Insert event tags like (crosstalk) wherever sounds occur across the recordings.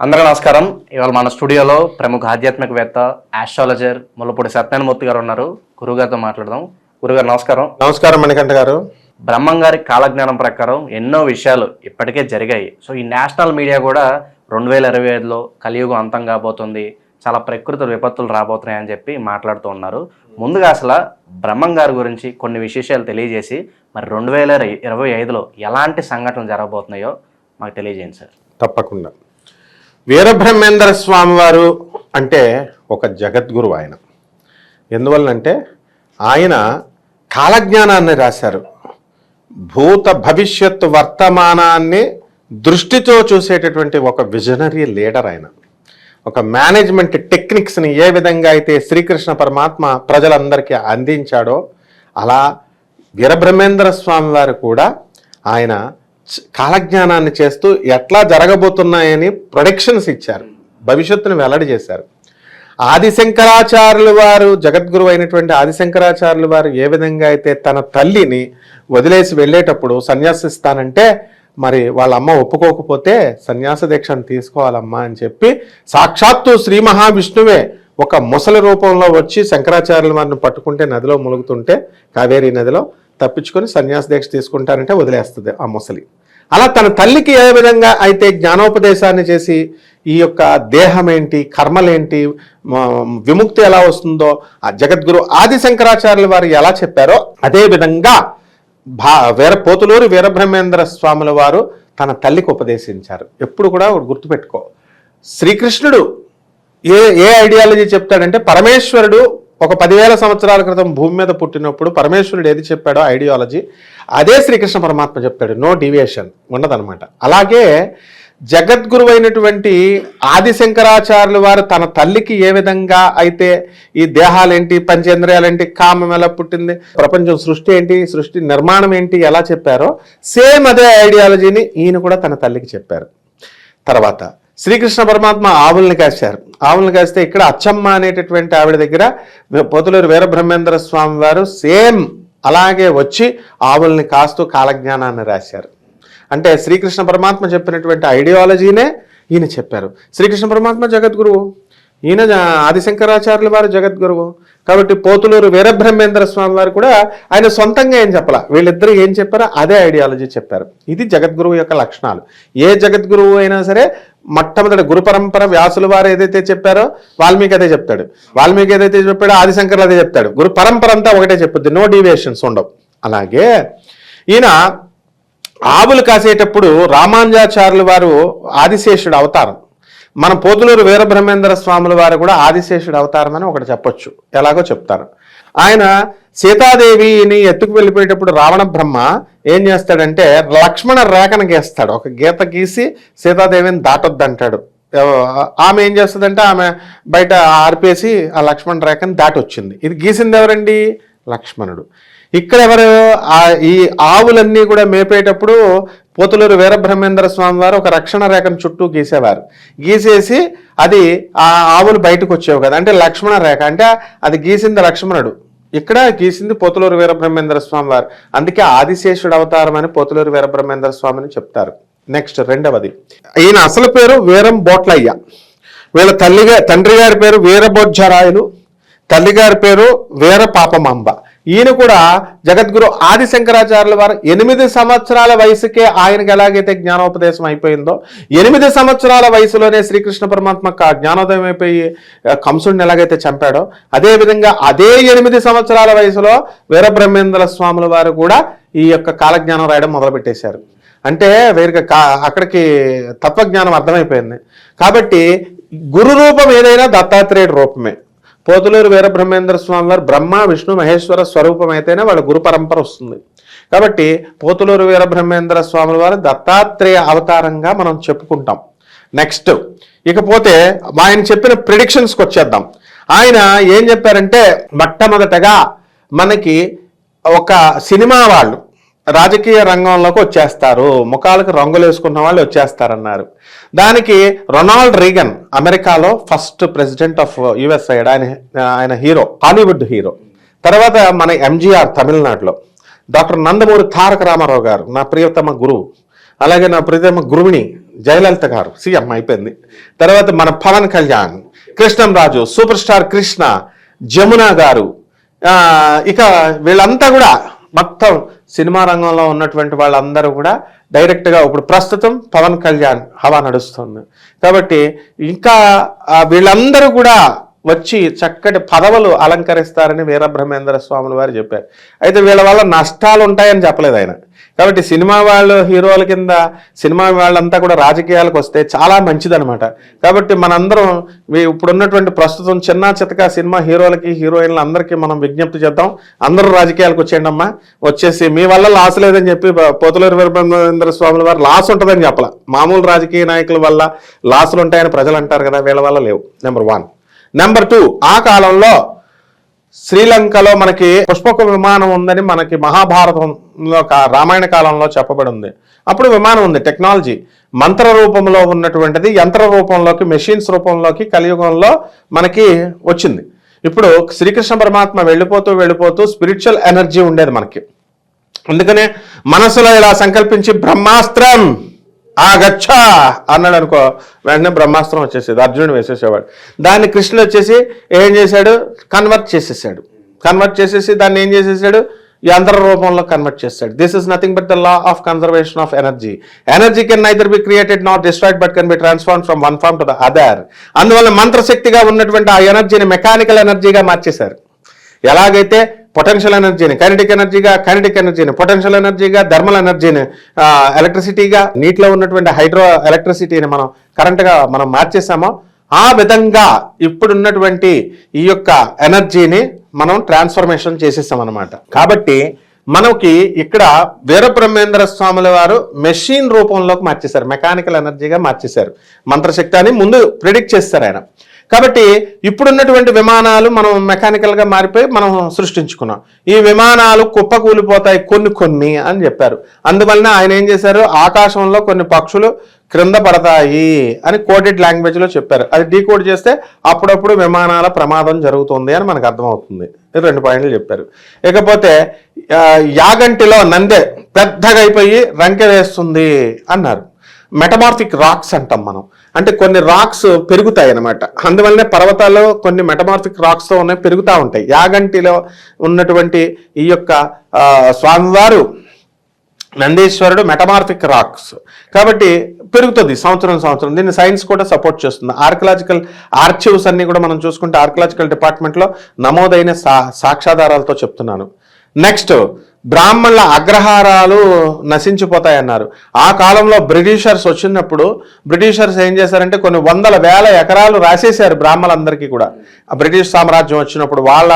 అందరికీ నమస్కారం. ఇవాళ మన స్టూడియోలో ప్రముఖ ఆధ్యాత్మికవేత్త ఆస్ట్రాలజర్ ముల్లపూడి సత్యనారాయణమూర్తి గారు ఉన్నారు. గురుగారితో మాట్లాడదాం. గురుగారు నమస్కారం. నమస్కారం మణికంఠ గారు. బ్రహ్మం గారి కాలజ్ఞానం ప్రకారం ఎన్నో విషయాలు ఇప్పటికే జరిగాయి. సో ఈ నేషనల్ మీడియా కూడా రెండు వేల ఇరవై ఐదులో కలియుగం అంతం కాబోతుంది. చాలా ప్రకృతి విపత్తులు రాబోతున్నాయి అని చెప్పి మాట్లాడుతూ ఉన్నారు. ముందుగా అసలు బ్రహ్మం గారి గురించి కొన్ని విశేషాలు తెలియజేసి మరి రెండు వేల ఇరవై ఐదులో ఎలాంటి సంఘటనలు జరగబోతున్నాయో మాకు తెలియజేయండి సార్. తప్పకుండా. వీరబ్రహ్మేంద్ర స్వామి వారు అంటే ఒక జగద్గురు ఆయన. ఎందువల్లంటే ఆయన కాలజ్ఞానాన్ని రాశారు. భూత భవిష్యత్తు వర్తమానాన్ని దృష్టితో చూసేటటువంటి ఒక విజనరీ లీడర్ ఆయన. ఒక మేనేజ్మెంట్ టెక్నిక్స్ని ఏ విధంగా అయితే శ్రీకృష్ణ పరమాత్మ ప్రజలందరికీ అందించాడో అలా వీరబ్రహ్మేంద్ర స్వామి వారు కూడా ఆయన కాలజ్ఞానాన్ని చేస్తూ ఎట్లా జరగబోతున్నాయని ప్రొడిక్షన్స్ ఇచ్చారు. భవిష్యత్తును వెల్లడి చేశారు. ఆదిశంకరాచార్యులు వారు జగద్గురు అయినటువంటి ఆదిశంకరాచార్యులు వారు ఏ విధంగా అయితే తన తల్లిని వదిలేసి వెళ్ళేటప్పుడు సన్యాసిస్తానంటే మరి వాళ్ళ అమ్మ ఒప్పుకోకపోతే సన్యాస దీక్షను తీసుకోవాలమ్మా అని చెప్పి సాక్షాత్తు శ్రీ మహావిష్ణువే ఒక ముసలి రూపంలో వచ్చి శంకరాచార్యుల వారిని పట్టుకుంటే నదిలో ములుగుతుంటే కావేరీ నదిలో తప్పించుకొని సన్యాస దీక్ష తీసుకుంటానంటే వదిలేస్తుంది ఆ ముసలి. అలా తన తల్లికి ఏ విధంగా అయితే జ్ఞానోపదేశాన్ని చేసి ఈ యొక్క దేహం ఏంటి కర్మలేంటి విముక్తి ఎలా వస్తుందో ఆ జగద్గురు ఆది శంకరాచార్యుల వారు ఎలా చెప్పారో అదే విధంగా భా వీర పోతులూరు వీరబ్రహ్మేంద్ర స్వాముల వారు తన తల్లికి ఉపదేశించారు. ఎప్పుడు కూడా గుర్తుపెట్టుకో. శ్రీకృష్ణుడు ఏ ఏ ఐడియాలజీ చెప్తాడంటే పరమేశ్వరుడు ఒక పదివేల సంవత్సరాల క్రితం భూమి మీద పుట్టినప్పుడు పరమేశ్వరుడు ఏది చెప్పాడో? ఐడియాలజీ. అదే శ్రీకృష్ణ పరమాత్మ చెప్తాడు. No deviation. ఉండదన్నమాట. అలాగే జగద్గురు అయినటువంటి ఆదిశంకరాచార్యులు వారు తన తల్లికి ఏ విధంగా అయితే ఈ దేహాలేంటి పంచేంద్రియాలేంటి కామం ఎలా పుట్టింది ప్రపంచం సృష్టి ఏంటి సృష్టి నిర్మాణం ఏంటి ఎలా చెప్పారో సేమ్ అదే ఐడియాలజీని ఈయన కూడా తన తల్లికి చెప్పారు. తర్వాత శ్రీకృష్ణ పరమాత్మ ఆవుల్ని కాశారు. ఆవుల్ని కాస్తే ఇక్కడ అచ్చమ్మ అనేటటువంటి ఆవిడ దగ్గర పోతులూరు వీరబ్రహ్మేంద్ర స్వామి వారు సేమ్ అలాగే వచ్చి ఆవుల్ని కాస్తూ కాలజ్ఞానాన్ని రాశారు. అంటే శ్రీకృష్ణ పరమాత్మ చెప్పినటువంటి ఐడియాలజీనే ఈయన చెప్పారు. శ్రీకృష్ణ పరమాత్మ జగద్గురువు. ఈయన ఆదిశంకరాచార్యుల వారు జగద్గురువు. కాబట్టి పోతులూరు వీరబ్రహ్మేంద్ర స్వామి వారు కూడా ఆయన సొంతంగా ఏం చెప్పాల? వీళ్ళిద్దరూ ఏం చెప్పారో అదే ఐడియాలజీ చెప్పారు. ఇది జగద్గురువు యొక్క లక్షణాలు. ఏ జగద్గురువు అయినా సరే మొట్టమొదటి గురు పరంపర వ్యాసుల వారు ఏదైతే చెప్పారో వాల్మీకి అదే చెప్తాడు. వాల్మీకి ఏదైతే చెప్పాడో ఆదిశంకర్లు అదే చెప్తాడు. గురు పరంపర అంతా ఒకటే చెప్పుద్ది. నో డీవియేషన్స్ ఉండవు. అలాగే ఈయన ఆవులు కాసేటప్పుడు రామానుజాచార్యుల వారు ఆదిశేషుడు అవతారం. మన పోతులూరు వీరబ్రహ్మేంద్ర స్వాముల వారు కూడా ఆదిశేషుడు అవతారం అని ఒకటి చెప్పొచ్చు. ఎలాగో చెప్తారు. ఆయన సీతాదేవిని ఎత్తుకు వెళ్ళిపోయేటప్పుడు రావణ బ్రహ్మ ఏం చేస్తాడంటే లక్ష్మణ రేఖను గీస్తాడు. ఒక గీత గీసి సీతాదేవిని దాటొద్దంటాడు. ఆమె ఏం చేస్తుందంటే ఆమె బయట ఆర్పేసి ఆ లక్ష్మణ రేఖని దాటొచ్చింది. ఇది గీసింది ఎవరండి? లక్ష్మణుడు. ఇక్కడ ఎవరు? ఈ ఆవులన్నీ కూడా మేపేటప్పుడు పోతులూరు వీరబ్రహ్మేంద్ర స్వామి వారు ఒక రక్షణ రేఖను చుట్టూ గీసేవారు. గీసేసి అది ఆ ఆవులు బయటకు వచ్చేవి కదా. అంటే లక్ష్మణ రేఖ. అంటే అది గీసింది లక్ష్మణుడు. ఇక్కడ గీసింది పోతులూరు వీరబ్రహ్మేంద్ర స్వామి వారు. అందుకే ఆదిశేషుడు అవతారం అని పోతులూరు వీరబ్రహ్మేంద్ర స్వామిని చెప్తారు. నెక్స్ట్ రెండవది. ఈయన అసలు పేరు వీరం బోట్లయ్య. వీళ్ళ తల్లిగా తండ్రి గారి పేరు వీరబోజ్జరాయలు. తల్లిగారి పేరు వీర పాపమాంబ ఈయన కూడా జగద్గురు ఆది శంకరాచార్యుల వారు ఎనిమిది సంవత్సరాల వయసుకే ఆయనకి ఎలాగైతే జ్ఞానోపదేశం అయిపోయిందో ఎనిమిది సంవత్సరాల వయసులోనే శ్రీకృష్ణ పరమాత్మ జ్ఞానోదయం అయిపోయి కంసుడిని ఎలాగైతే చంపాడో అదే విధంగా అదే ఎనిమిది సంవత్సరాల వయసులో వీరబ్రహ్మేంద్ర స్వాముల వారు కూడా ఈ యొక్క కాలజ్ఞానం రాయడం మొదలుపెట్టేశారు. అంటే వీరికి కా అక్కడికి తత్వజ్ఞానం అర్థమైపోయింది. కాబట్టి గురు రూపం ఏదైనా దత్తాత్రేయుడు రూపమే. పోతులూరు వీరబ్రహ్మేంద్ర స్వామి వారు బ్రహ్మ విష్ణు మహేశ్వర స్వరూపం అయితేనే వాళ్ళ గురు పరంపర వస్తుంది. కాబట్టి పోతులూరు వీరబ్రహ్మేంద్ర స్వామి వారు దత్తాత్రేయ అవతారంగా మనం చెప్పుకుంటాం. నెక్స్ట్ ఇకపోతే ఆయన చెప్పిన ప్రిడిక్షన్స్కి వచ్చేద్దాం ఆయన ఏం చెప్పారంటే మొట్టమొదటగా మనకి ఒక సినిమా వాళ్ళు రాజకీయ రంగంలోకి వచ్చేస్తారు. ముఖాలకు రంగులు వేసుకున్న వాళ్ళు వచ్చేస్తారన్నారు. దానికి రొనాల్డ్ రీగన్ అమెరికాలో first president of US side ఆయన ఆయన హీరో హాలీవుడ్ హీరో. తర్వాత మన ఎంజీఆర్ తమిళనాడులో. డాక్టర్ నందమూరి తారక రామారావు గారు నా ప్రియతమ గురువు. అలాగే నా ప్రియతమ గురువుని జయలలిత గారు సీఎం అయిపోయింది. తర్వాత మన పవన్ కళ్యాణ్ కృష్ణంరాజు సూపర్ స్టార్ కృష్ణ జమున గారు. ఇక వీళ్ళంతా కూడా మొత్తం సినిమా రంగంలో ఉన్నటువంటి వాళ్ళందరూ కూడా డైరెక్ట్గా ఇప్పుడు ప్రస్తుతం పవన్ కళ్యాణ్ హవా నడుస్తుంది. కాబట్టి ఇంకా వీళ్ళందరూ కూడా వచ్చి చక్కటి పదవులు అలంకరిస్తారని వీరబ్రహ్మేంద్ర స్వాములు వారు చెప్పారు. అయితే వీళ్ళ వల్ల నష్టాలు ఉంటాయని చెప్పలేదు ఆయన. కాబట్టి సినిమా వాళ్ళు హీరోల కింద సినిమా వాళ్ళంతా కూడా రాజకీయాలకు వస్తే చాలా మంచిదనమాట కాబట్టి మనందరం ఇప్పుడున్నటువంటి ప్రస్తుతం చిన్న చితక సినిమా హీరోలకి హీరోయిన్లు అందరికీ మనం విజ్ఞప్తి చేద్దాం. అందరూ రాజకీయాలకు వచ్చేయండి అమ్మా వచ్చేసి మీ వల్ల లాస్ లేదని చెప్పి పోతులూరు వీరబ్రహ్మేంద్ర స్వాముల వారు లాస్ ఉంటుందని చెప్పాల. మామూలు రాజకీయ నాయకుల వల్ల లాసులు ఉంటాయని ప్రజలు అంటారు కదా వీళ్ళ వల్ల లేవు. నెంబర్ వన్ నెంబర్ టూ ఆ కాలంలో శ్రీలంకలో మనకి పుష్పక విమానం ఉందని మనకి మహాభారతంలో కా- రామాయణ కాలంలో చెప్పబడి ఉంది అప్పుడు విమానం ఉంది టెక్నాలజీ మంత్ర రూపంలో ఉన్నటువంటిది యంత్ర రూపంలోకి మెషిన్స్ రూపంలోకి కలియుగంలో మనకి వచ్చింది. ఇప్పుడు శ్రీకృష్ణ పరమాత్మ వెళ్ళిపోతూ వెళ్ళిపోతూ స్పిరిచువల్ ఎనర్జీ ఉండేది మనకి. అందుకనే మనసులో ఇలా సంకల్పించి బ్రహ్మాస్త్రం ఆ గచ్చ అన్నాడు అనుకో వెంటనే బ్రహ్మాస్త్రం వచ్చేసేది అర్జునుడు వేసేసేవాడు. దాన్ని కృష్ణుడు వచ్చేసి ఏం చేశాడు? కన్వర్ట్ చేసేసాడు. కన్వర్ట్ చేసేసి దాన్ని ఏం చేసేసాడు? యంత్ర రూపంలో కన్వర్ట్ చేస్తాడు. This is nothing but the law of conservation of energy energy can neither be created not destroyed but can be transform from one form to the other అందువల్ల మంత్రశక్తిగా ఉన్నటువంటి ఆ ఎనర్జీని మెకానికల్ ఎనర్జీగా మార్చేశారు. ఎలాగైతే పొటెన్షియల్ ఎనర్జీని కైనటిక్ ఎనర్జీగా కైనటిక్ ఎనర్జీని పొటెన్షియల్ ఎనర్జీగా థర్మల్ ఎనర్జీని ఎలక్ట్రిసిటీగా నీటిలో ఉన్నటువంటి హైడ్రో ఎలక్ట్రిసిటీని మనం కరెంట్గా మనం మార్చేసామో? ఆ విధంగా ఇప్పుడున్నటువంటి ఈ యొక్క ఎనర్జీని మనం ట్రాన్స్ఫర్మేషన్ చేసేసాం అనమాట కాబట్టి మనకి ఇక్కడ వీరబ్రహ్మేంద్ర స్వాముల వారు మెషిన్ రూపంలోకి మార్చేశారు. మెకానికల్ ఎనర్జీగా మార్చేశారు. మంత్రశక్తి అని ముందు ప్రిడిక్ట్ చేస్తారు ఆయన. కాబట్టి ఇప్పుడున్నటువంటి విమానాలు మనం మెకానికల్గా మారిపోయి మనం సృష్టించుకున్నాం. ఈ విమానాలు కుప్పకూలిపోతాయి కొన్ని కొన్ని అని చెప్పారు. అందువలన ఆయన ఏం చేశారు? ఆకాశంలో కొన్ని పక్షులు క్రింద పడతాయి అని కోడెడ్ లాంగ్వేజ్లో చెప్పారు. అది డీకోడ్ చేస్తే అప్పుడప్పుడు విమానాల ప్రమాదం జరుగుతుంది అని మనకు అర్థమవుతుంది. రెండు పాయింట్లు చెప్పారు. ఇకపోతే యాగంటిలో నందే పెద్దగా అయిపోయి రంకె వేస్తుంది అన్నారు. మెటమార్ఫిక్ రాక్స్ అంటాం మనం. అంటే కొన్ని రాక్స్ పెరుగుతాయి అన్నమాట. అందువల్లనే పర్వతాల్లో కొన్ని మెటమార్ఫిక్ రాక్స్తో ఉన్నాయి పెరుగుతూ ఉంటాయి. యాగంటిలో ఉన్నటువంటి ఈ యొక్క స్వామివారు నందీశ్వరుడు మెటమార్ఫిక్ రాక్స్. కాబట్టి పెరుగుతుంది సంవత్సరం సంవత్సరం. దీన్ని సైన్స్ కూడా సపోర్ట్ చేస్తుంది. ఆర్కలాజికల్ ఆర్చివ్స్ అన్ని కూడా మనం చూసుకుంటే ఆర్కలాజికల్ డిపార్ట్మెంట్లో నమోదైన సా సాక్ష్యాధారాలతో చెప్తున్నాను. నెక్స్ట్ బ్రాహ్మణుల అగ్రహారాలు నశించిపోతాయన్నారు. ఆ కాలంలో బ్రిటిషర్స్ వచ్చినప్పుడు బ్రిటిషర్స్ ఏం చేశారంటే కొన్ని వందల వేల ఎకరాలు రాసేశారు బ్రాహ్మణులందరికీ కూడా. బ్రిటిష్ సామ్రాజ్యం వచ్చినప్పుడు వాళ్ళ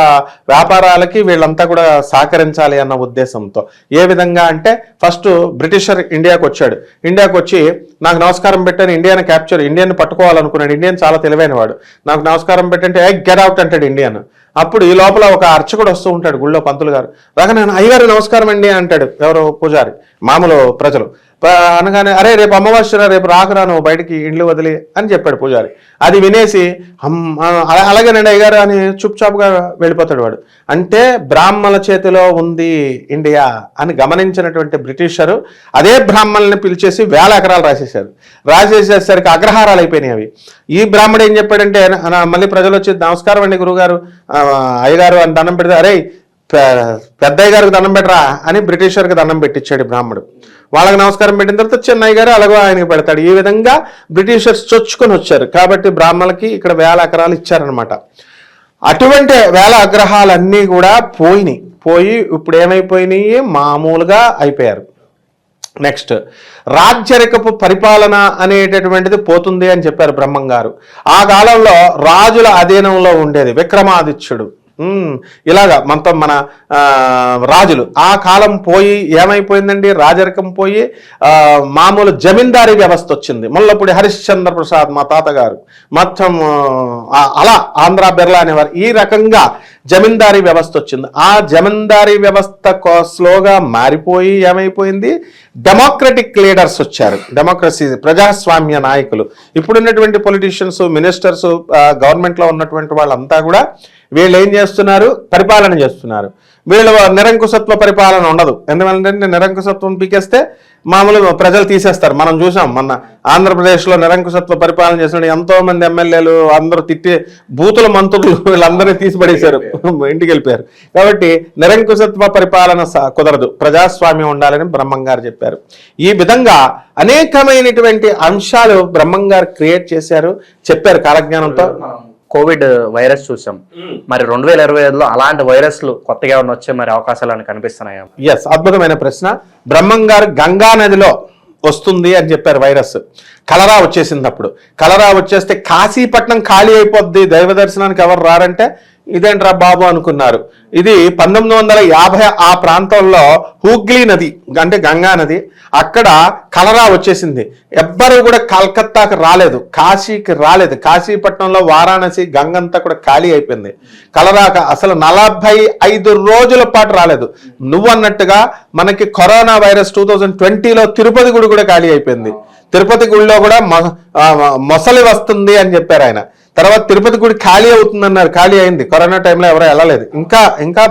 వ్యాపారాలకి వీళ్ళంతా కూడా సహకరించాలి అన్న ఉద్దేశంతో. ఏ విధంగా అంటే ఫస్ట్ బ్రిటిషర్ ఇండియాకి వచ్చాడు. ఇండియాకు వచ్చి నాకు నమస్కారం పెట్టాను ఇండియాను క్యాప్చర్ ఇండియన్ పట్టుకోవాలనుకున్నాడు ఇండియన్ చాలా తెలివైనవాడు. నాకు నమస్కారం పెట్టంటే ఐ గెట్ అవుట్ అంటాడు ఇండియన్. అప్పుడు ఈ లోపల ఒక అర్చకుడు వస్తూ ఉంటాడు గుళ్ళో పంతులు గారు. రాగా నేను అయ్యగారు నమస్కారం అండి అంటాడు ఎవరో పూజారి మామూలు ప్రజలు. అనగానే అరే రేపు అమావాస్య రేపు రాకురా నువ్వు బయటికి ఇండ్లు వదిలి అని చెప్పాడు పూజారి. అది వినేసి అలా- అలాగేనండి అయ్యగారు అని చుప్చాప్గా వెళ్ళిపోతాడు వాడు. అంటే బ్రాహ్మణుల చేతిలో ఉంది ఇండియా అని గమనించినటువంటి బ్రిటిషరు అదే బ్రాహ్మణుల్ని పిలిచేసి వేల ఎకరాలు రాసేశారు. రాసేసేసరికి అగ్రహారాలు అయిపోయినాయి అవి. ఈ బ్రాహ్మడు ఏం చెప్పాడంటే మళ్ళీ ప్రజలు వచ్చి నమస్కారం అండి గురుగారు అయ్యగారు అని దండం పెడితే అరే పెద్దయ్య గారికి దండం పెట్టరా అని బ్రిటిషర్కి దండం పెట్టించాడు బ్రాహ్మడు. వాళ్ళకి నమస్కారం పెట్టిన తర్వాత చెన్నయ్య గారు అలాగో ఆయనకి పెడతాడు. ఈ విధంగా బ్రిటిషర్స్ చొచ్చుకొని వచ్చారు. కాబట్టి బ్రాహ్మణులకి ఇక్కడ వేల ఎకరాలు ఇచ్చారనమాట అటువంటి వేల అగ్రహాలన్నీ కూడా పోయినాయి. పోయి ఇప్పుడు ఏమైపోయినాయి? మామూలుగా అయిపోయారు. నెక్స్ట్ రాజ్యరికపు పరిపాలన అనేటటువంటిది పోతుంది అని చెప్పారు బ్రహ్మం గారు ఆ కాలంలో రాజుల అధీనంలో ఉండేది విక్రమాదిత్యుడు. ఇలాగా మనతో మన రాజులు. ఆ కాలం పోయి ఏమైపోయిందండి? రాజరికం పోయి మామూలు జమీందారీ వ్యవస్థ వచ్చింది. ముల్లపూడి హరిశ్చంద్ర ప్రసాద్ మా తాతగారు. మొత్తం అలా ఆంధ్ర బిర్లా అనేవారు. ఈ రకంగా జమీందారీ వ్యవస్థ వచ్చింది. ఆ జమీందారీ వ్యవస్థ కో- స్లోగా మారిపోయి ఏమైపోయింది? డెమోక్రటిక్ లీడర్స్ వచ్చారు. డెమోక్రసీ ప్రజాస్వామ్య నాయకులు. ఇప్పుడున్నటువంటి పొలిటీషియన్స్ మినిస్టర్స్ గవర్నమెంట్లో ఉన్నటువంటి వాళ్ళంతా కూడా వీళ్ళు ఏం చేస్తున్నారు? పరిపాలన చేస్తున్నారు. వీళ్ళు నిరంకుశత్వ పరిపాలన ఉండదు. ఎందుకంటే నిరంకుశత్వం పీకేస్తే మామూలు ప్రజలు తీసేస్తారు. మనం చూసాం మొన్న ఆంధ్రప్రదేశ్లో నిరంకుశత్వ పరిపాలన చేసిన ఎంతో మంది ఎమ్మెల్యేలు అందరూ తిట్టి బూతుల మంత్రులు వీళ్ళందరినీ తీసిపడేశారు. (laughs) ఇంటికి వెళ్ళిపోయారు. కాబట్టి నిరంకుశత్వ పరిపాలన స- కుదరదు. ప్రజాస్వామ్యం ఉండాలని బ్రహ్మం గారు చెప్పారు. ఈ విధంగా అనేకమైనటువంటి అంశాలు బ్రహ్మం గారు క్రియేట్ చేశారు. చెప్పారు కాలజ్ఞానంతో. కోవిడ్ వైరస్ చూసాం. మరి రెండు వేల ఇరవై ఐదులో అలాంటి వైరస్లు కొత్తగా ఏమైనా వచ్చే మరి అవకాశాలు అని కనిపిస్తున్నాయా? ఎస్ అద్భుతమైన ప్రశ్న. బ్రహ్మం గారు గంగా నదిలో వస్తుంది అని చెప్పారు వైరస్. కలరా వచ్చేసింది అప్పుడు. కలరా వచ్చేస్తే కాశీపట్నం ఖాళీ అయిపోద్ది. దైవ దర్శనానికి ఎవరు రారంటే ఇదేంట్రా బాబు అనుకున్నారు. ఇది పంతొమ్మిది వందల యాభై ఆ ప్రాంతంలో హూగ్లీ నది అంటే గంగా నది అక్కడ కలరా వచ్చేసింది. ఎవ్వరూ కూడా కలకత్తాకి రాలేదు కాశీకి రాలేదు. కాశీపట్నంలో వారాణసి గంగంతా కూడా ఖాళీ అయిపోయింది. కలరాక అసలు నలభై ఐదు రోజుల పాటు రాలేదు. నువ్వు అన్నట్టుగా మనకి కరోనా వైరస్ టూ థౌజండ్ ట్వంటీలో తిరుపతి గుడి కూడా ఖాళీ అయిపోయింది. తిరుపతి గుడిలో కూడా మొసలి వస్తుంది అని చెప్పారు ఆయన. తర్వాత తిరుపతి గుడి ఖాళీ అవుతుందన్నారు. ఖాళీ అయింది. కరోనా టైంలో ఎవరో వెళ్ళలేదు. ఇంకా ఇంకా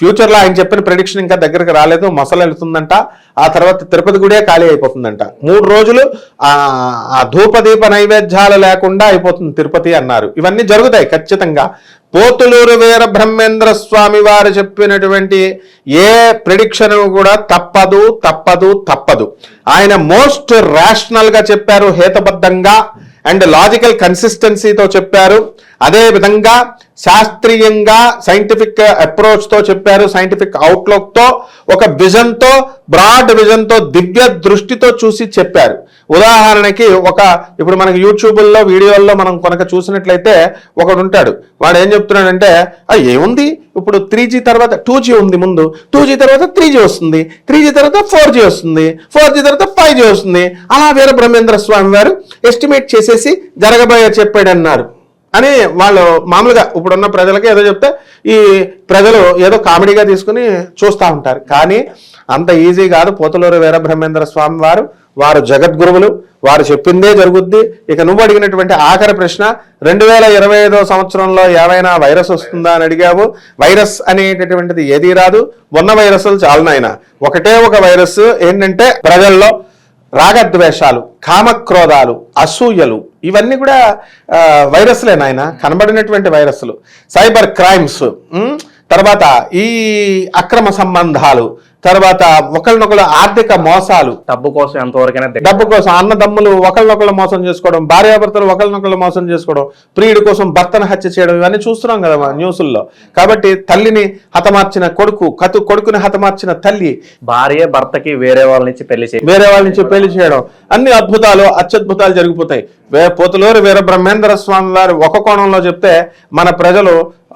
ఫ్యూచర్లో ఆయన చెప్పిన ప్రిడిక్షన్ ఇంకా దగ్గరకు రాలేదు. మొసలు వెళ్తుందంట. ఆ తర్వాత తిరుపతి గుడే ఖాళీ అయిపోతుందంట. మూడు రోజులు ఆ ఆ ధూపదీప నైవేద్యాలు లేకుండా అయిపోతుంది తిరుపతి అన్నారు. ఇవన్నీ జరుగుతాయి ఖచ్చితంగా. పోతులూరు వీర బ్రహ్మేంద్ర స్వామి వారు చెప్పినటువంటి ఏ ప్రిడిక్షన్ కూడా తప్పదు తప్పదు తప్పదు. ఆయన మోస్ట్ రేషనల్గా చెప్పారు హేతబద్ధంగా. అండ్ లాజికల్ కన్సిస్టెన్సీతో చెప్పారు. అదే విధంగా శాస్త్రీయంగా సైంటిఫిక్ అప్రోచ్తో చెప్పారు సైంటిఫిక్ అవుట్లుక్తో ఒక విజన్తో బ్రాడ్ విజన్తో దివ్య దృష్టితో చూసి చెప్పారు. ఉదాహరణకి ఒక ఇప్పుడు మనకి యూట్యూబ్లో వీడియోల్లో మనం కొనక చూసినట్లయితే ఒకడు ఉంటాడు. వాడు ఏం చెప్తున్నాడంటే "ఆ, ఏముంది? ఇప్పుడు త్రీ జీ తర్వాత టూ జీ ఉంది ముందు. టూ జీ తర్వాత త్రీ జీ వస్తుంది. త్రీ జీ తర్వాత ఫోర్ జీ వస్తుంది. ఫోర్ జీ తర్వాత ఫైవ్ జీ వస్తుంది. అలా వీర బ్రహ్మేంద్ర స్వామి వారు ఎస్టిమేట్ చేసేసి జరగబోయే చెప్పాడన్నారు. అని వాళ్ళు మామూలుగా ఇప్పుడున్న ప్రజలకి ఏదో చెప్తే ఈ ప్రజలు ఏదో కామెడీగా తీసుకుని చూస్తూ ఉంటారు. కానీ అంత ఈజీ కాదు పోతలూరు వీరబ్రహ్మేంద్ర స్వామి వారు. వారు జగద్గురువులు వారు చెప్పిందే జరుగుద్ది. ఇక నువ్వు అడిగినటువంటి ఆఖరి ప్రశ్న రెండు వేల ఇరవై ఐదో సంవత్సరంలో ఏమైనా వైరస్ వస్తుందా అని అడిగావు. వైరస్ అనేటటువంటిది ఏదీ రాదు. ఉన్న వైరస్లు చాలనైనా ఒకటే ఒక వైరస్ ఏంటంటే ప్రజల్లో రాగద్వేషాలు కామక్రోధాలు అసూయలు ఇవన్నీ కూడా వైరస్లే నాయన. కనబడినటువంటి వైరస్లు. సైబర్ క్రైమ్స్ తర్వాత ఈ అక్రమ సంబంధాలు తర్వాత ఒకరినొకరు ఆర్థిక మోసాలు. డబ్బు కోసం ఎంతవరకైనా డబ్బు కోసం అన్నదమ్ములు ఒకళ్ళనొకళ్ళు మోసం చేసుకోవడం భార్యాభర్తలు ఒకళ్ళనొకళ్ళు మోసం చేసుకోవడం ప్రియుడి కోసం భర్తను హత్య చేయడం ఇవన్నీ చూస్తున్నాం కదా మా న్యూసుల్లో. కాబట్టి తల్లిని హతమార్చిన కొడుకు కతు కొడుకుని హతమార్చిన తల్లి భార్య భర్తకి వేరే వాళ్ళ నుంచి పెళ్ళి చేయి వేరే వాళ్ళ నుంచి పెళ్ళి చేయడం. అన్ని అద్భుతాలు అత్యద్భుతాలు జరిగిపోతాయి. పోతులూరు వీర బ్రహ్మేంద్ర స్వామి వారు ఒక కోణంలో చెప్తే మన ప్రజలు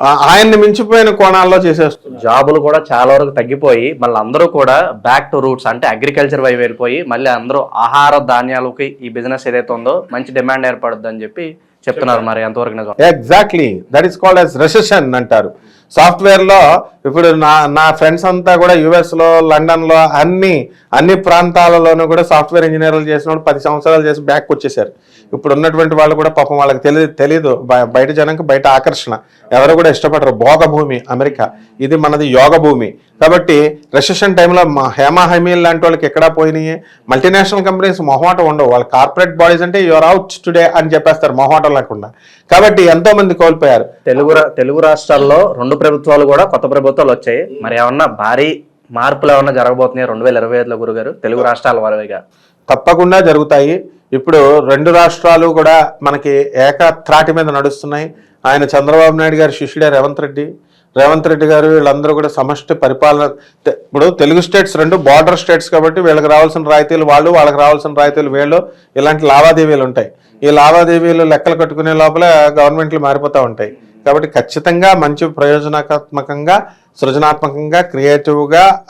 ఆయన్ని మించిపోయిన కోణాల్లో చేసేస్తున్నారు. జాబులు కూడా చాలా వరకు తగ్గిపోయి మళ్ళీ అందరూ కూడా బ్యాక్ టు రూట్స్ అంటే అగ్రికల్చర్ వైపు వెళ్ళిపోయి మళ్ళీ అందరూ ఆహార ధాన్యాలకి ఈ బిజినెస్ ఏదైతే ఉందో మంచి డిమాండ్ ఏర్పడుద్ది అని చెప్పి చెప్తున్నారు మరి ఎంతవరకు exactly that is called as recession అంటారు. సాఫ్ట్వేర్లో ఇప్పుడు నా నా ఫ్రెండ్స్ అంతా కూడా యుఎస్లో లో లండన్లో అన్ని అన్ని ప్రాంతాలలోనూ కూడా సాఫ్ట్వేర్ ఇంజనీర్లు చేసిన వాళ్ళు పది సంవత్సరాలు చేసి బ్యాక్ వచ్చేసారు. ఇప్పుడు ఉన్నటువంటి వాళ్ళు కూడా పాపం వాళ్ళకి తెలియదు తెలీదు. బయట జనంకి బయట ఆకర్షణ. ఎవరు కూడా ఇష్టపడరు. భోగ భూమి అమెరికా. ఇది మనది యోగ భూమి. కాబట్టి రెసెషన్ టైంలో మా హేమా హమీల్ లాంటి వాళ్ళకి ఎక్కడా పోయినాయి? మల్టీనేషనల్ కంపెనీస్ మొహమాటం ఉండవు. వాళ్ళ కార్పొరేట్ బాడీస్ అంటే యువర్ అవుట్ టుడే అని చెప్పేస్తారు. మొహమాటం లేకుండా. కాబట్టి ఎంతో మంది కోల్పోయారు. తెలుగు తెలుగు రాష్ట్రాల్లో రెండు ప్రభుత్వాలు కూడా కొత్త ప్రభుత్వాలు వచ్చాయి. మరి ఏమన్నా భారీ మార్పులు ఏమన్నా జరగబోతున్నాయి? రెండు వేల ఇరవై ఐదులో గురుగారు తెలుగు రాష్ట్రాల వారిగా. తప్పకుండా జరుగుతాయి. ఇప్పుడు రెండు రాష్ట్రాలు కూడా మనకి ఏక త్రాటి మీద నడుస్తున్నాయి. ఆయన చంద్రబాబు నాయుడు గారి శిష్యుడే రేవంత్ రెడ్డి. రేవంత్ రెడ్డి గారు వీళ్ళందరూ కూడా సమష్టి పరిపాలన తె- ఇప్పుడు తెలుగు స్టేట్స్ రెండు బార్డర్ స్టేట్స్ కాబట్టి వీళ్ళకి రావాల్సిన రాయితీలు వాళ్ళు వాళ్ళకి రావాల్సిన రాయితీలు వీళ్ళు ఇలాంటి లావాదేవీలు ఉంటాయి. ఈ లావాదేవీలు లెక్కలు కట్టుకునే లోపల గవర్నమెంట్లు మారిపోతూ ఉంటాయి. కాబట్టి ఖచ్చితంగా మంచి ప్రయోజనాత్మకంగా సృజనాత్మకంగా క్రియేటివ్గా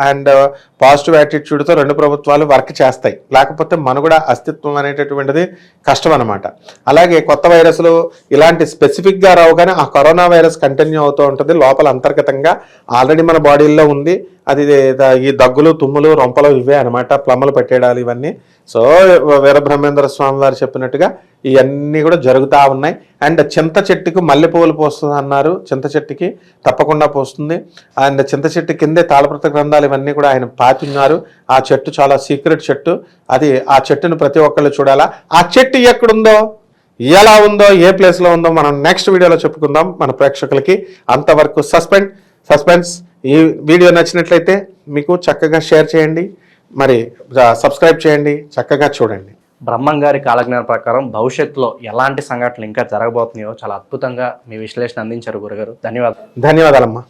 అండ్ పాజిటివ్ యాటిట్యూడ్తో రెండు ప్రభుత్వాలు వర్క్ చేస్తాయి. లేకపోతే మనుగడ అస్తిత్వం అనేటటువంటిది కష్టం అనమాట అలాగే కొత్త వైరస్లు ఇలాంటి స్పెసిఫిక్గా రావు కానీ ఆ కరోనా వైరస్ కంటిన్యూ అవుతూ ఉంటుంది. లోపల అంతర్గతంగా ఆల్రెడీ మన బాడీల్లో ఉంది. అది ద- ఈ దగ్గులు తుమ్ములు రొంపలు ఇవే అనమాట ప్లమ్మలు పెట్టేయడాలు ఇవన్నీ. సో వీరబ్రహ్మేంద్ర స్వామి వారు చెప్పినట్టుగా ఇవన్నీ కూడా జరుగుతూ ఉన్నాయి. అండ్ చింత చెట్టుకు మల్లెపూలు పోస్తుంది అన్నారు. చింత చెట్టుకి తప్పకుండా పోస్తుంది. అండ్ చింత చెట్టు కిందే తాళప్రత గ్రంథాలు ఇవన్నీ కూడా ఆయన పాతున్నారు. ఆ చెట్టు చాలా సీక్రెట్ చెట్టు. అది ఆ చెట్టును ప్రతి ఒక్కళ్ళు చూడాలా. ఆ చెట్టు ఎక్కడుందో ఎలా ఉందో ఏ ప్లేస్లో ఉందో మనం నెక్స్ట్ వీడియోలో చెప్పుకుందాం మన ప్రేక్షకులకి. అంతవరకు సస్పెండ్ సస్పెన్స్. ఈ వీడియో నచ్చినట్లయితే మీకు చక్కగా షేర్ చేయండి. మరి సబ్స్క్రైబ్ చేయండి. చక్కగా చూడండి. బ్రహ్మం గారి కాలజ్ఞానం ప్రకారం భవిష్యత్తులో ఎలాంటి సంఘటనలు ఇంకా జరగబోతున్నాయో చాలా అద్భుతంగా మీ విశ్లేషణ అందించారు గురుగారు. ధన్యవాదాలు. ధన్యవాదాలమ్మా.